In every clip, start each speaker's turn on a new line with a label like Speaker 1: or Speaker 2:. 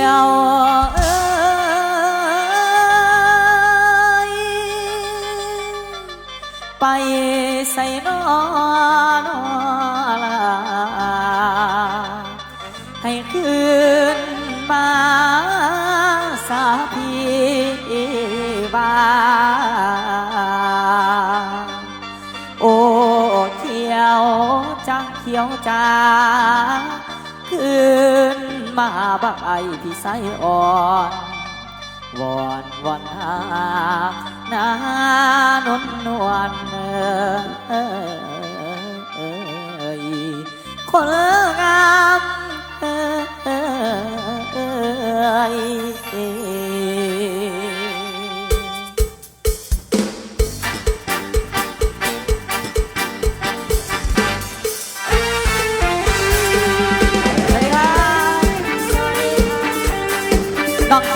Speaker 1: ย บักไอพี่ไสอ่อนวอนวอนหานานนนวลเอ่ยคนงามเอ้ย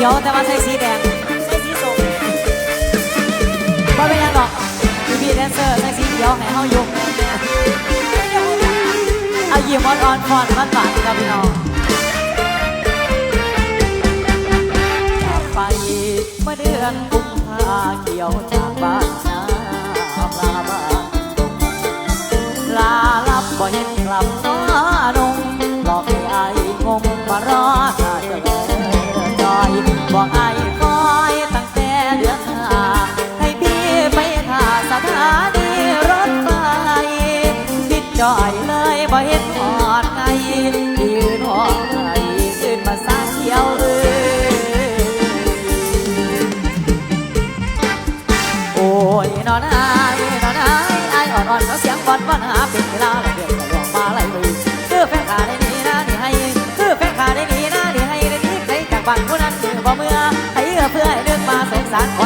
Speaker 1: ครับดอกเขียวแต่ว่าใส่สีแดงใส่สีส้มว่าเป็นหยังดอกพี่พี่แดนเซอร์ใส่สีเขียวให้เฮายู่เอายิ้มอ่อนๆฟอนมันหวานๆครับพี่น้องจากไปเมื่อเดือนกุมภาเกี่ยวจากบ้านนาลาบ้านลาลับบ่เห็นกลับน้ จอยเลยบ่เห็นหอดไงยืนหองไงขึ้นมาสร้างเขียวเอ้ยโอ้ยนอนอายนอนอายอายอ่อนอ่อนเขาเสียงบอลบอลหาเป็นเวลาละเดือนละดวงมาไหลมือคือแฟนขาได้ดีนะนี่ให้คือแฟนขาได้ดีนะนี่ให้ได้ดีใครจากบ้านผู้นั้นคือบ่เมื่อให้เพื่อให้เลือกมาสงสารคน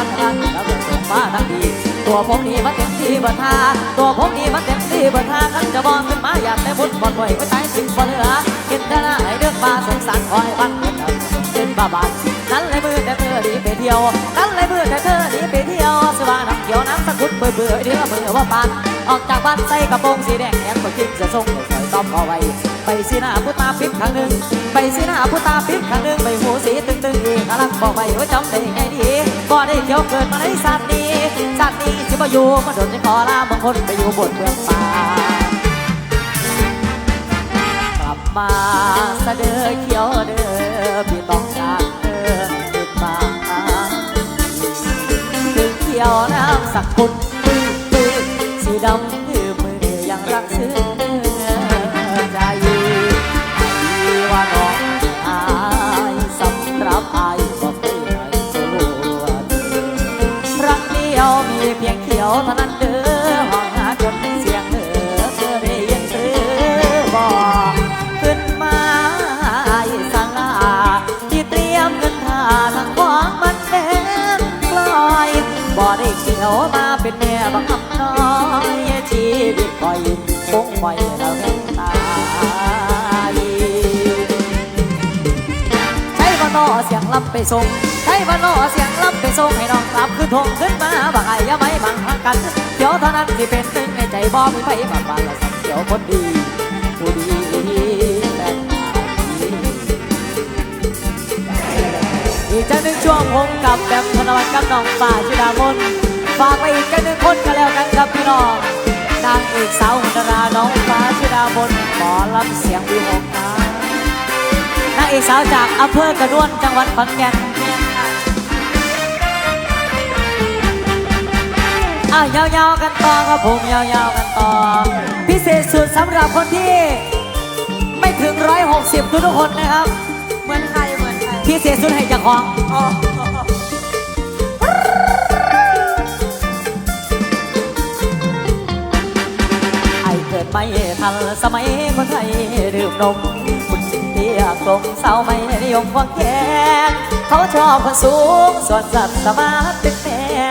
Speaker 1: ตัวผมนี่มันเต็มที่บ่ทาตัวผมนี่มันเต็มที่บ่ทาขันจะมองขึ้นมาอยากได้บุญบ่บ่อยไว้ตายสิ่งบ่เหลือกินได้ละให้เลือกมาสงสารคอยบ้านเงินเอาขึ้นบ้าบานนั้นเลยมือแต่เธอหนีไปเที่ยวนั้นเลยมือแต่เธอหนีไปเที่ยวสว่าน้ำเขียวน้ำตะกุดเบื่อเบื่อเดือมือว่าปานออกจากบ้านใส่กระโปรงสีแดงแอบก็คิดจะส่งสอยต้อมเอาไว้ไปสีหน้าผู้ตาปิ๊บครั้งหนึ่งไปสีหน้าผู้ตาปิ๊บครั้งหนึ่งไปหูสีตึงตึงอีกกำลังบอกไว้ว่าจำได้ไงดีบ่ได้เที่ยวเกิดมาในชาตินี้ ชาตินี้ที่มาอยู่มาโดนจะขอลาบางคนไปอยู่บนเมืองป่ากลับมาสะเดือเขียวเด้อ เสียงรับไปส่งใช้บ่นอเสียงรับไปส่งให้น้องกลับคือทงขึ้นมาบักไอ้ยาไม่บังคับกันเดี๋ยวเท่านั้นที่เป็นตึงในใจบ่มีไปบักบานละสักเดี๋ยวคนดีผู้ดีแฟนตาดีอีกจังหนึ่งช่วงผมกับแบมธนวัฒน์กับน้องป่าชิดามนฝากไปอีกจังหนึ่งคนกันแล้วกันครับพี่น้องนางเอกสาวดาราน้องฟ้าชิดามนหมอลำเสียงวิหกมานาง เอกสาวจากอำเภอกระนวนจังหวัดขอนแก่นอ้าวยาวๆกันต่อครับผมยาวๆกันต่อ พิเศษสุดสำหรับคนที่ ไม่ถึงร้อยหกสิบทุกๆคนนะครับ
Speaker 2: เหมือนใครเหมือนใคร
Speaker 1: พิเศษสุดให้เจากของ
Speaker 2: อ๋อ
Speaker 1: ไอเกิดไม่ทันสมัยคนไทยดื่มนม คุณจิงเตี้ยกลมสาวไม่นิยมควงแขนเขาชอบคนสูงส่วนสัตว์สมาร์ทเป็นแฟ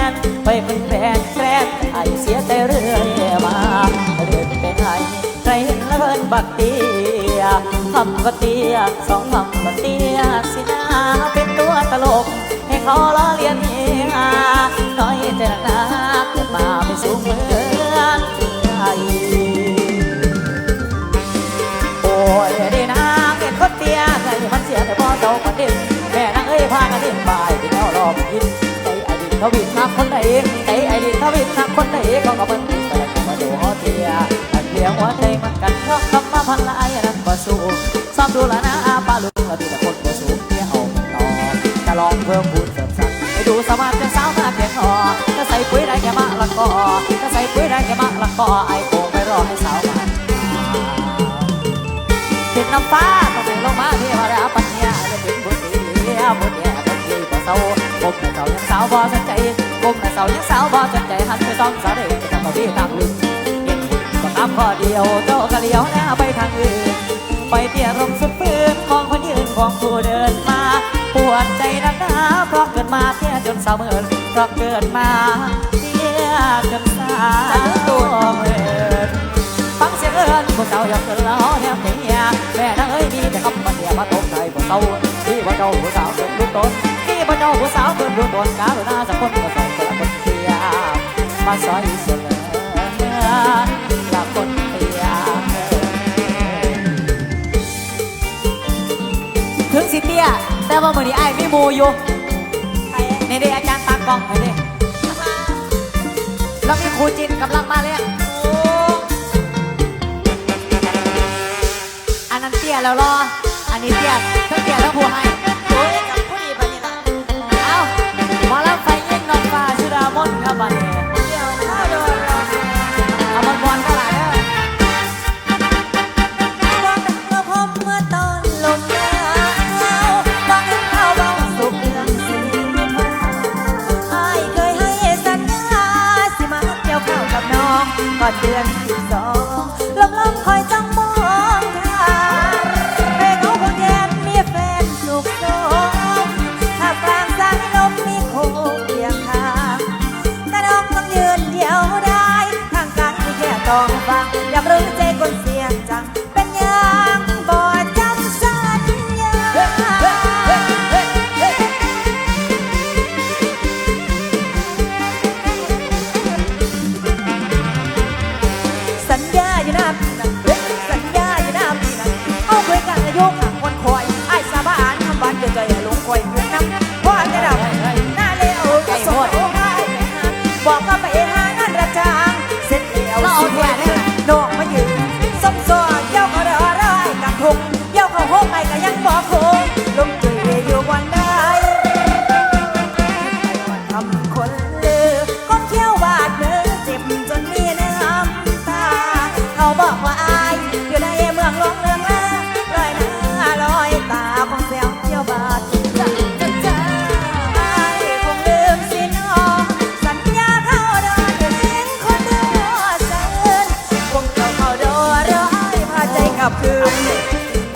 Speaker 1: นไปเป็นแฟนแกล้งไอเสียแต่เรื่อยมาเดินเป็นไอใครเห็นแล้วเพิ่นบักเตียทำก็เตียสองทำก็เตียสินาเป็นตัวตลก ให้เขาล้อเลียนเฮาน้อยใจหนาเกิดมาไม่สูงเมือ อมยินใจไอ้ดินทวินนักคนไหนใจไอ้ดินทวินนักคนไหนเขาก็มันแต่ละมาดูฮอเทียอันเดียวหัวใจมันกันเพราะคำมาพันละไอ้นั้นบ่สูงซ้อมดูละนะอาปาลุงละดีแต่คนบ่สูงเที่ยวเอาต่อจะลองเพิ่มบุญเสริมสักไปดูสมาร์ทเป็นสาวมาเพียงพอถ้าใส่ปุ๋ยได้แค่มะละกอถ้าใส่ปุ๋ยได้แค่มะละกอไอ้โคงไม่รอให้สาวายังสาวบ่สนใจผมน่ะเศร้ายังสาวบ่สนใจหันไปต้องสาวเด็กทำมาพี่ตามลืมเห็นก็ตามข้อเดียวโตก็เลี้ยวหน้าไปทางอื่นไปเตี้ยลงสุดปืนมองคนยืนของผู้เดินมาปวดใจนักหนาเพราะเกิดมาเที่ยจนสาวเมินเพราะเกิดมาเที่ยจนสาวเมินฟังเสียงเอิญผู้เจ้าอยากเกินแล้วแนมเนียแม่นางเอ้ยมีแต่คำมันเดียมาตกใจผู้เจ้าที่พ่อเจ้าผู้สาวเกินลูกต้น ที่พ่อเจ้าผู้สาวเกินลูกตนกาลุนาสักคนก็สองคนละคนเทียมาซอยเสลอละคนเทียถึงสิเตี้ยแต่ว่ามือนี้ไอ้ายไม่มูอยู่
Speaker 2: ในี่
Speaker 1: เด้อาจารย์ตากล้องนี่เด้แล้วมีครูจินกำลังมาเลย
Speaker 2: โอ้
Speaker 1: อันนั้นเตี้ยแล้วรออันนี้เตี้ยทั้งเตี้ยทั้งผู้
Speaker 2: ให้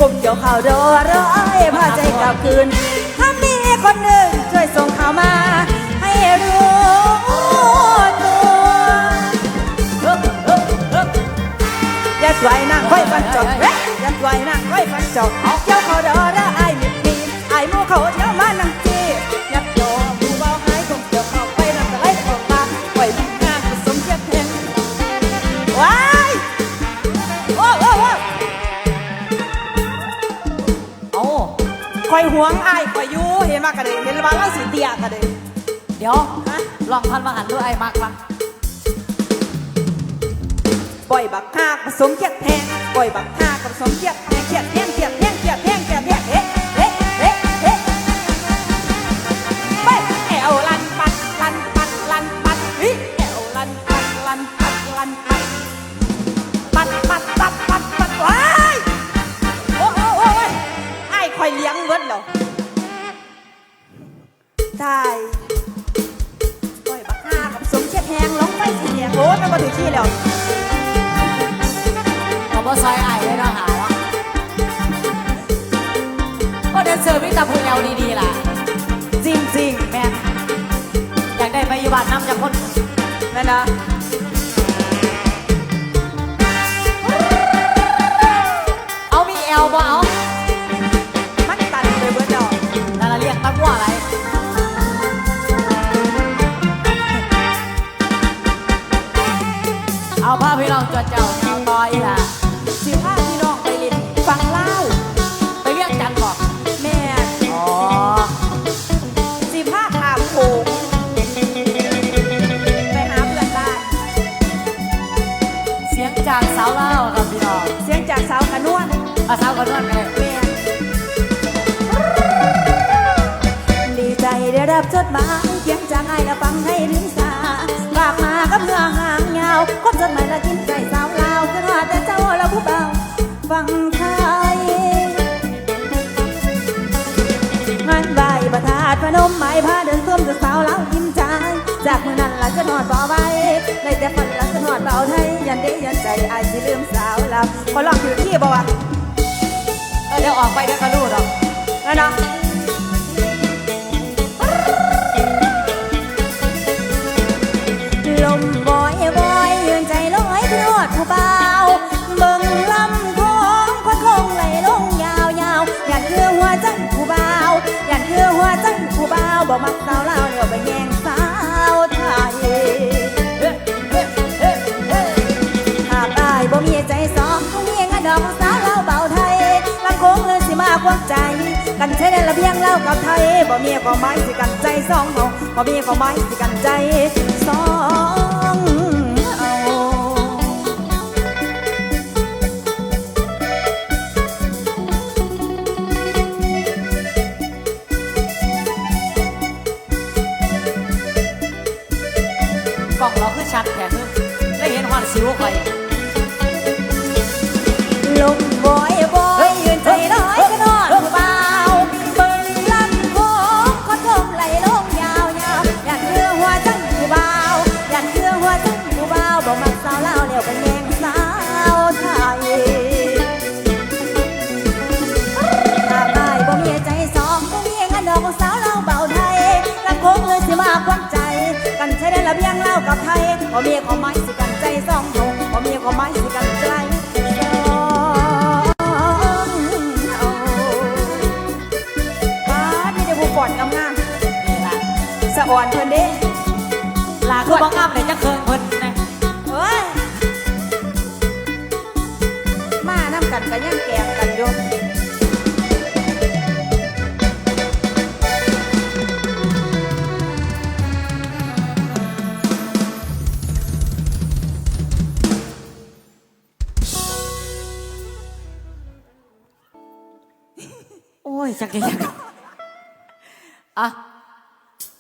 Speaker 2: มเกี่ยวข่าวดอรอไอ้พาใจกลับคืน ถ้ามีคนหนึ่งช่วยส่งข่าวมา ให้รู้ตัวอย่าสวยนั่งค่อยฟันจบยอย่าสวยนั่งค่อยฟันจบเจ้าข่าวดอรอ หวงไอ้ายคอยอยู่เห็นมากกันเลยเห็นว่าเราสีเตียกันเลย
Speaker 1: เดี๋ยว
Speaker 2: ฮะ
Speaker 1: ลองพันมาหันด้วยไอ้มากปะ
Speaker 2: ปล่อยบักฮากผสมเทียดแทงปล่อยบักฮากผสมเทียดแทงเทียด ได้ปล่อยบักห้ากับสมเช็ดแหงลงไปสิเดียโอ้ยมันมาถึงที่แล้ว
Speaker 1: เอาบ่ซอยไอ้เลยเนาะหาเนาะก็เดินเซอร์วิสตาพูแอลดีๆล่ะ
Speaker 2: จริงจริง
Speaker 1: แม่นอยากได้ไปอยู่บ้านน้ำจากคน
Speaker 2: ๆแม่นะ
Speaker 1: ได้รับ
Speaker 2: จดหมายเขียนจากไอ้ละฟังให้ลิงสาฝากมากับเนื้อหางยาวคนจดหมายละกินใจสาวลาวขึ้นว่าแต่เจ้าละผู้เบาฟังไทยงานไหวประทาดพนมไม้ผ้าเดินส้มจะสาวล้ายิ้มใจ จากมือนั้นละจะนอดบ่ไว้ได้แต่ฝันละจะนอดเบาไทยยันเดยันใจไอายสิลืมสาวเราพอลองถือที่บ่วะ
Speaker 1: เออเดี๋ยวออกไปเดี๋ยวก็รู้ดอก
Speaker 2: นั่นเนาะ กับไทยบ่มีความหมายสิกันใจสองเฮาบ่มีความหมายสิกันใจสอง
Speaker 1: กั
Speaker 2: บไทยบ่มีความหมายสิกันใจสองหงบ่มีความหมายสิกันใจสองเอาป้าดมีแต่ผู้ก่อนงาม
Speaker 1: นี่ล่ะ
Speaker 2: สอ่อนเพิ่นเด้
Speaker 1: ลาคือบังอ้ำเลยจะเคิงเพิ่นนะ
Speaker 2: เฮ้ยมาน้ำกันก็ยังแกงกันอยู่
Speaker 1: โอ้ยจักเลยจักอะ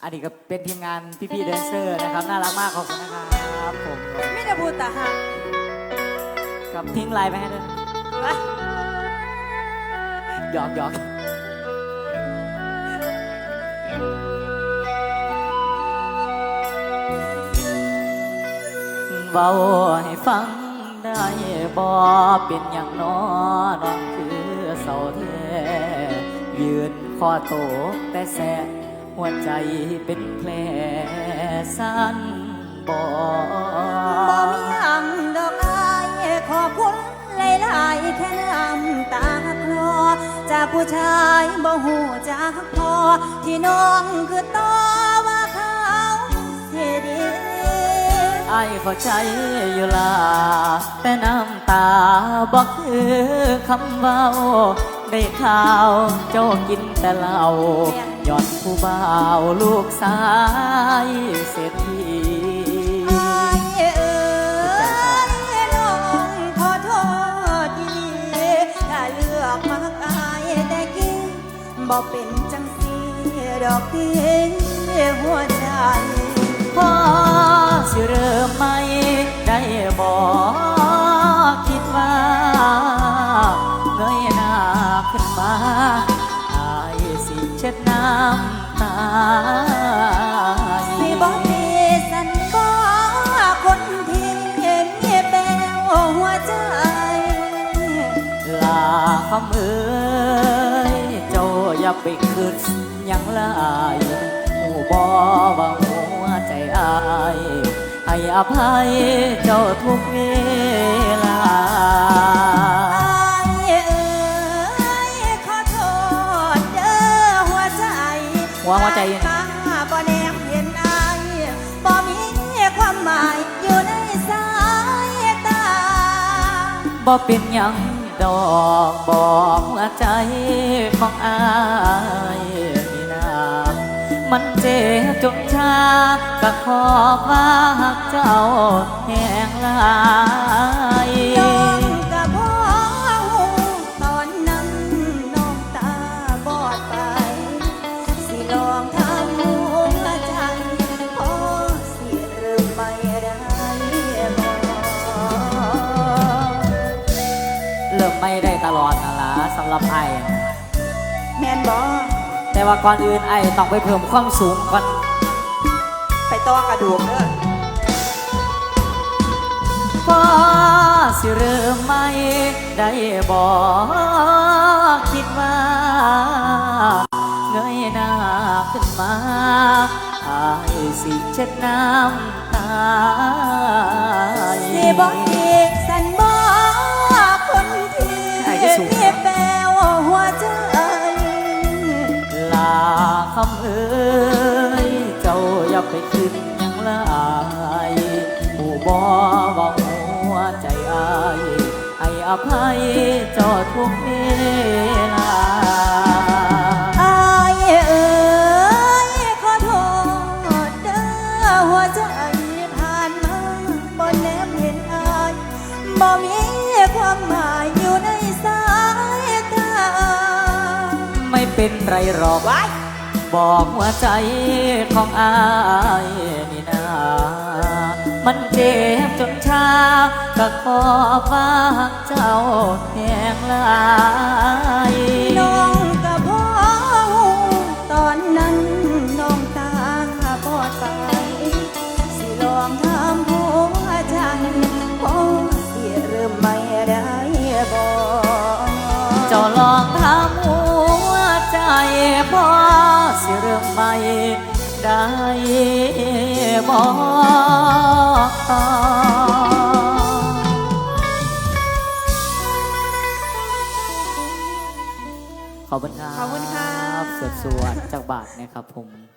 Speaker 1: อันนี้ก็เป็นทีมงานพี่ๆแดนเซอร์นะครับ น่ารักมากขอบคุณนะครับผมไมี
Speaker 2: แต่พูดแต่หัก
Speaker 1: กับทิ้งไลน์ไปให้ด้วยหยอกหยอกเบาให้ฟังได้บ่เป็นอย่างน้อน้องคือเสาแท้ ยืนคอโตกแต่แสบหัวใจเป็นแผลสั้นบ่
Speaker 2: บ่มีหยังดอกอายขอบคุณหลายๆแค่น้ำตาคลอจากผู้ชายบ่หูจากพอที่น้องคือต่อว่าเขาเสียดี
Speaker 1: ไอ้เข้าใจอยู่ล่ะแต่น้ำตาบอกคือคำเบา ได้ข่าวเจ้ากินแต่เหล้าย้อนผู้บ่าวลูกสายเศรษฐี
Speaker 2: อายเอ้ยน้องขอโทษทีถ้าเลือกมักอายแต่กี้บ่เป็นจังสีดอกที่หั
Speaker 1: อว่าหั
Speaker 2: วใจ
Speaker 1: อายให้อภัยเจ้าทุกเวลา
Speaker 2: อายเอ้ยขอโทษเด้อหัวใจ
Speaker 1: หัวหัวใจ
Speaker 2: ตาบ่แนมเห็นอายบ่มีความหมายอยู่ในสายตา
Speaker 1: บ่เป็นยังดอกบอกหัวใจของอาย มันเจ็บจนชาก็ขอพากเจ้าแห่งลา ว่าก่อนอื่นไอ้ต้องไปเพิ่มความสูงก่อน
Speaker 2: ไปต่อกระดูกเด้อ
Speaker 1: ฟ้าสิเริ่มไม่ได้บอกคิดว่าเงยหน้าขึ้นมาอายสิเช็ดน้ำตา
Speaker 2: สิบอกอีกสันบอกคนที่
Speaker 1: ไอ้ที่สูง
Speaker 2: มีแป
Speaker 1: บ่เว่าหัวใจอายให้อภัยเจ้าทุกเวลา
Speaker 2: อายเอ๋ยขอโทษเด้อหัวใจผ่านมาบ่แนมเห็นอายบ่มีความหมายอยู่ในสายตา
Speaker 1: ไม่เป็นไรหรอก
Speaker 2: ว้าย
Speaker 1: บอกหัวใจของอายนี่นา มันเจ็บจนชาก็ขอฝากเจ้าแห่งหลาย
Speaker 2: น้อง
Speaker 1: ขอบคุณครับ
Speaker 2: ขอบคุณค่ะ
Speaker 1: สวดสวดๆจากบาทนะครับผม